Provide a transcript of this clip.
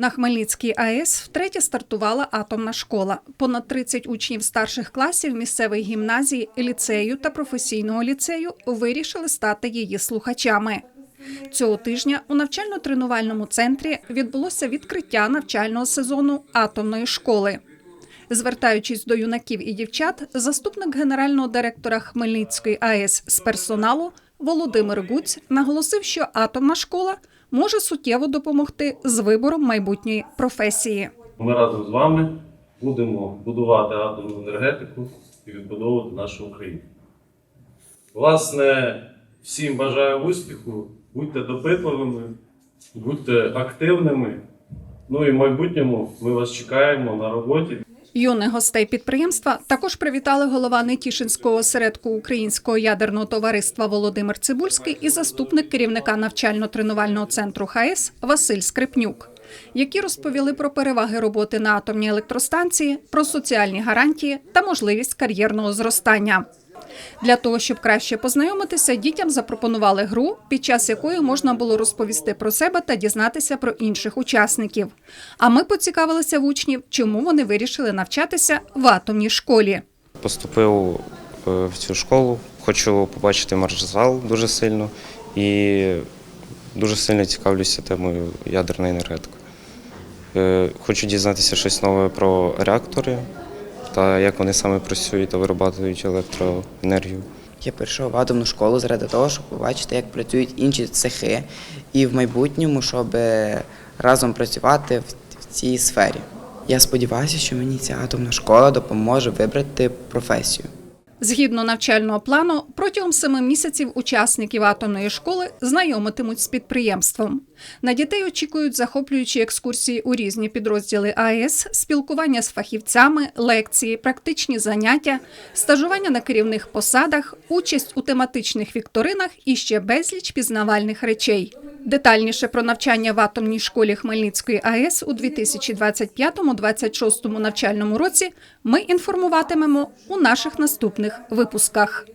На Хмельницькій АЕС втретє стартувала атомна школа. Понад 30 учнів старших класів місцевої гімназії, ліцею та професійного ліцею вирішили стати її слухачами. Цього тижня у навчально-тренувальному центрі відбулося відкриття навчального сезону атомної школи. Звертаючись до юнаків і дівчат, заступник генерального директора Хмельницької АЕС з персоналу Володимир Гуць наголосив, що атомна школа може суттєво допомогти з вибором майбутньої професії. Ми разом з вами будемо будувати атомну енергетику і відбудовувати нашу Україну. Власне, всім бажаю успіху, будьте допитливими, будьте активними. Ну і в майбутньому ми вас чекаємо на роботі. Юних гостей підприємства також привітали голова Нетішинського осередку Українського ядерного товариства Володимир Цибульський і заступник керівника навчально-тренувального центру ХАЕС Василь Скрипнюк, які розповіли про переваги роботи на атомній електростанції, про соціальні гарантії та можливість кар'єрного зростання. Для того, щоб краще познайомитися, дітям запропонували гру, під час якої можна було розповісти про себе та дізнатися про інших учасників. А ми поцікавилися в учнів, чому вони вирішили навчатися в атомній школі. Поступив е, в цю школу, хочу побачити маршзал дуже сильно і дуже сильно цікавлюся темою ядерної енергетики. Е, Хочу дізнатися щось нове про реактори та як вони саме працюють та виробляють електроенергію. Я прийшов в атомну школу заради того, щоб побачити, як працюють інші цехи, і в майбутньому, щоб разом працювати в цій сфері. Я сподіваюся, що мені ця атомна школа допоможе вибрати професію. Згідно навчального плану, протягом семи місяців учасників атомної школи знайомитимуть з підприємством. На дітей очікують захоплюючі екскурсії у різні підрозділи АЕС, спілкування з фахівцями, лекції, практичні заняття, стажування на керівних посадах, участь у тематичних вікторинах і ще безліч пізнавальних речей. Детальніше про навчання в атомній школі Хмельницької АЕС у 2025-2026 навчальному році ми інформуватимемо у наших наступних випусках.